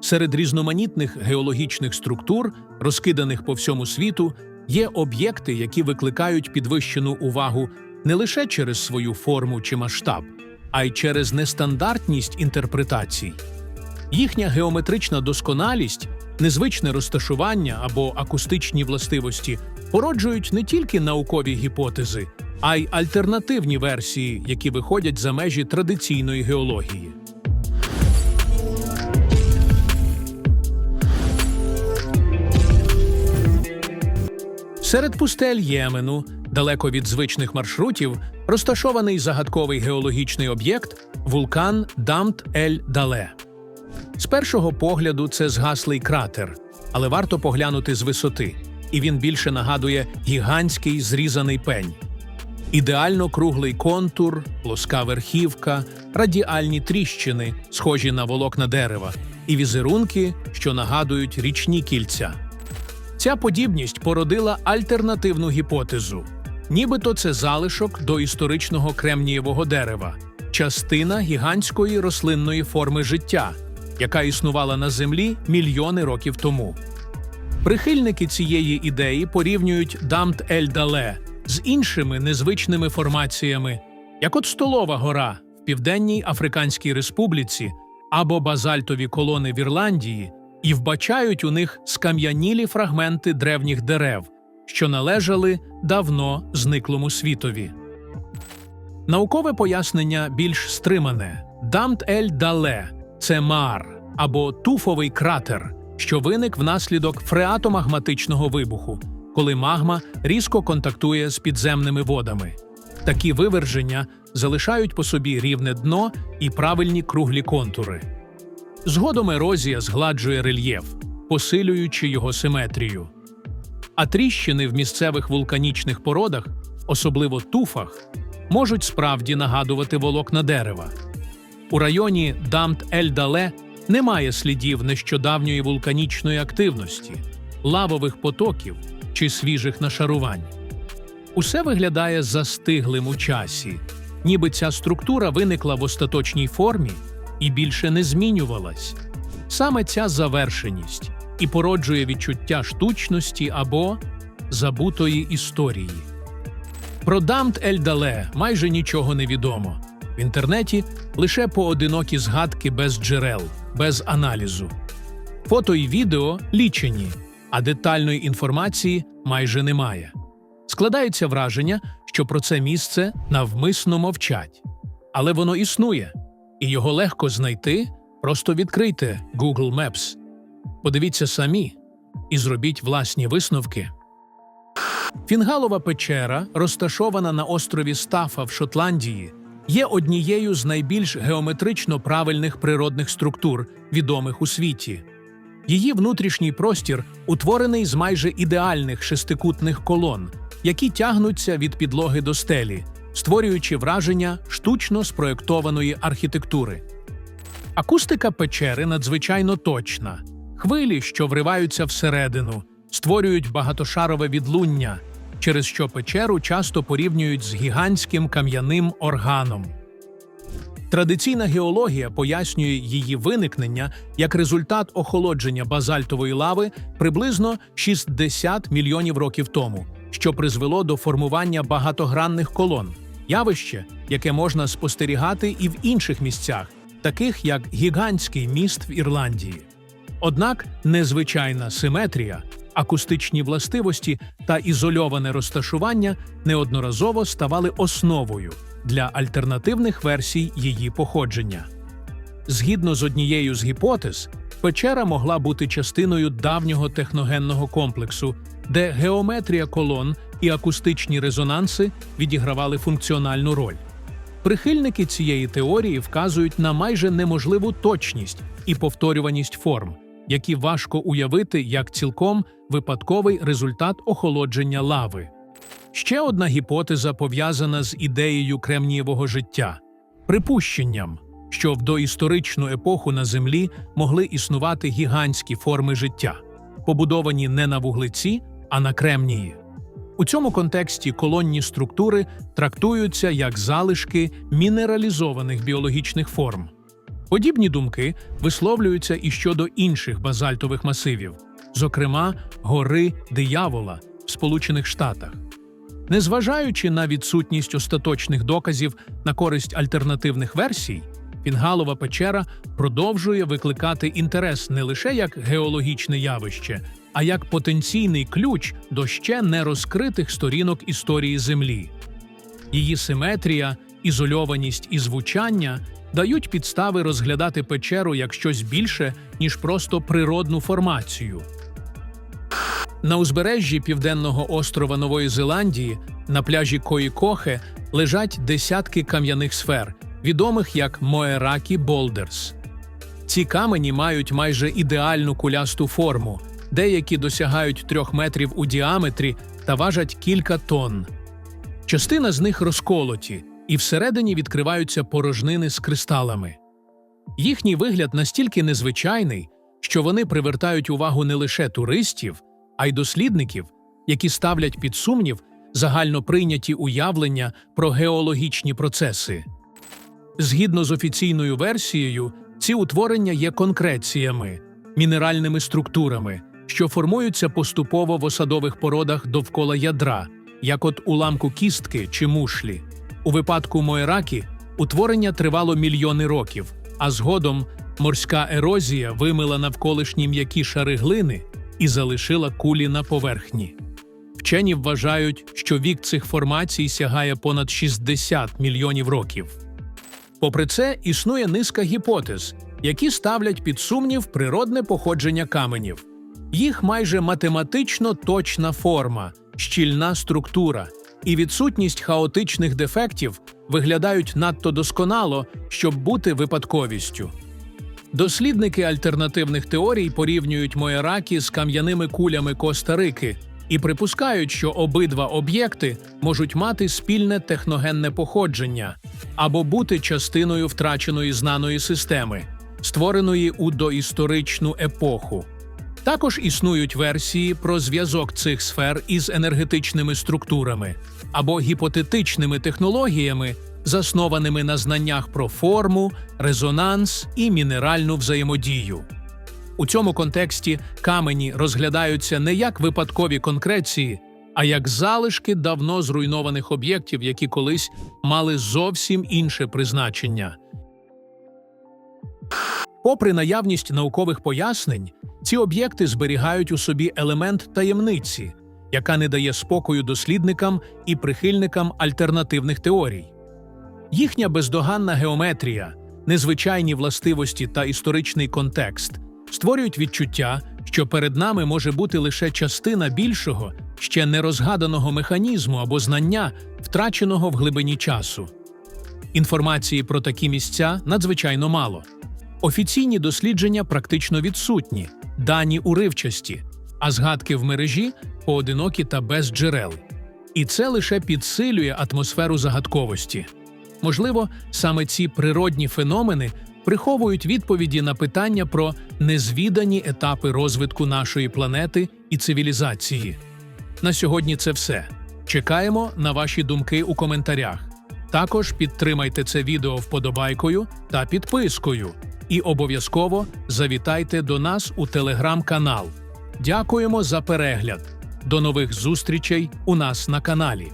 Серед різноманітних геологічних структур, розкиданих по всьому світу, є об'єкти, які викликають підвищену увагу не лише через свою форму чи масштаб, а й через нестандартність інтерпретацій. Їхня геометрична досконалість, незвичне розташування або акустичні властивості породжують не тільки наукові гіпотези, а й альтернативні версії, які виходять за межі традиційної геології. Серед пустель Ємену, далеко від звичних маршрутів, розташований загадковий геологічний об'єкт вулкан Дамт Ель Дале. З першого погляду це згаслий кратер, але варто поглянути з висоти, і він більше нагадує гігантський зрізаний пень. Ідеально круглий контур, плоска верхівка, радіальні тріщини, схожі на волокна дерева, і візерунки, що нагадують річні кільця. Ця подібність породила альтернативну гіпотезу. Нібито це залишок до історичного кремнієвого дерева, частина гігантської рослинної форми життя, яка існувала на Землі мільйони років тому. Прихильники цієї ідеї порівнюють Дамт Ель Дале з іншими незвичними формаціями, як от Столова гора в Південній Африканській Республіці або базальтові колони в Ірландії, і вбачають у них скам'янілі фрагменти древніх дерев, що належали давно зниклому світові. Наукове пояснення більш стримане: Дамт Ель Дале це мар або туфовий кратер, що виник внаслідок фреатомагматичного вибуху, коли магма різко контактує з підземними водами. Такі виверження залишають по собі рівне дно і правильні круглі контури. Згодом ерозія згладжує рельєф, посилюючи його симетрію. А тріщини в місцевих вулканічних породах, особливо туфах, можуть справді нагадувати волокна дерева. У районі Дамт-Ель-Дале немає слідів нещодавньої вулканічної активності, лавових потоків чи свіжих нашарувань. Усе виглядає застиглим у часі, ніби ця структура виникла в остаточній формі і більше не змінювалась. Саме ця завершеність і породжує відчуття штучності або забутої історії. Про Дамт Ель-Дале майже нічого не відомо. В інтернеті лише поодинокі згадки без джерел, без аналізу. Фото і відео лічені, а детальної інформації майже немає. Складається враження, що про це місце навмисно мовчать. Але воно існує, і його легко знайти. Просто відкрийте Google Maps, подивіться самі і зробіть власні висновки. Фінгалова печера, розташована на острові Стафа в Шотландії, є однією з найбільш геометрично правильних природних структур, відомих у світі. Її внутрішній простір утворений з майже ідеальних шестикутних колон, які тягнуться від підлоги до стелі, створюючи враження штучно спроєктованої архітектури. Акустика печери надзвичайно точна. Хвилі, що вриваються всередину, створюють багатошарове відлуння, через що печеру часто порівнюють з гігантським кам'яним органом. Традиційна геологія пояснює її виникнення як результат охолодження базальтової лави приблизно 60 мільйонів років тому, що призвело до формування багатогранних колон, явище, яке можна спостерігати і в інших місцях, таких як гігантський міст в Ірландії. Однак незвичайна симетрія, акустичні властивості та ізольоване розташування неодноразово ставали основою для альтернативних версій її походження. Згідно з однією з гіпотез, печера могла бути частиною давнього техногенного комплексу, де геометрія колон і акустичні резонанси відігравали функціональну роль. Прихильники цієї теорії вказують на майже неможливу точність і повторюваність форм, які важко уявити як цілком випадковий результат охолодження лави. Ще одна гіпотеза пов'язана з ідеєю кремнієвого життя припущенням, що в доісторичну епоху на Землі могли існувати гігантські форми життя, побудовані не на вуглеці, а на кремнії. У цьому контексті колонні структури трактуються як залишки мінералізованих біологічних форм. Подібні думки висловлюються і щодо інших базальтових масивів, зокрема гори диявола в Сполучених Штатах. Незважаючи на відсутність остаточних доказів на користь альтернативних версій, Фінгалова печера продовжує викликати інтерес не лише як геологічне явище, а як потенційний ключ до ще не розкритих сторінок історії Землі. Її симетрія, ізольованість і звучання дають підстави розглядати печеру як щось більше, ніж просто природну формацію. На узбережжі південного острова Нової Зеландії на пляжі Коїкохе лежать десятки кам'яних сфер, відомих як Моеракі Болдерс. Ці камені мають майже ідеальну кулясту форму, деякі досягають трьох метрів у діаметрі та важать кілька тонн. Частина з них розколоті, і всередині відкриваються порожнини з кристалами. Їхній вигляд настільки незвичайний, що вони привертають увагу не лише туристів, а й дослідників, які ставлять під сумнів загально прийняті уявлення про геологічні процеси. Згідно з офіційною версією, ці утворення є конкреціями, мінеральними структурами, що формуються поступово в осадових породах довкола ядра, як от уламку кістки чи мушлі. У випадку Моеракі утворення тривало мільйони років, а згодом морська ерозія вимила навколишні м'які шари глини і залишила кулі на поверхні. Вчені вважають, що вік цих формацій сягає понад 60 мільйонів років. Попри це, існує низка гіпотез, які ставлять під сумнів природне походження каменів. Їх майже математично точна форма, щільна структура і відсутність хаотичних дефектів виглядають надто досконало, щоб бути випадковістю. Дослідники альтернативних теорій порівнюють Моеракі з кам'яними кулями Коста-Рики і припускають, що обидва об'єкти можуть мати спільне техногенне походження або бути частиною втраченої знаної системи, створеної у доісторичну епоху. Також існують версії про зв'язок цих сфер із енергетичними структурами або гіпотетичними технологіями, заснованими на знаннях про форму, резонанс і мінеральну взаємодію. У цьому контексті камені розглядаються не як випадкові конкреції, а як залишки давно зруйнованих об'єктів, які колись мали зовсім інше призначення. Попри наявність наукових пояснень, ці об'єкти зберігають у собі елемент таємниці, яка не дає спокою дослідникам і прихильникам альтернативних теорій. Їхня бездоганна геометрія, незвичайні властивості та історичний контекст створюють відчуття, що перед нами може бути лише частина більшого, ще нерозгаданого механізму або знання, втраченого в глибині часу. Інформації про такі місця надзвичайно мало. Офіційні дослідження практично відсутні, дані уривчасті, а згадки в мережі поодинокі та без джерел. І це лише підсилює атмосферу загадковості. Можливо, саме ці природні феномени приховують відповіді на питання про незвідані етапи розвитку нашої планети і цивілізації. На сьогодні це все. Чекаємо на ваші думки у коментарях. Також підтримайте це відео вподобайкою та підпискою. І обов'язково завітайте до нас у телеграм-канал. Дякуємо за перегляд. До нових зустрічей у нас на каналі.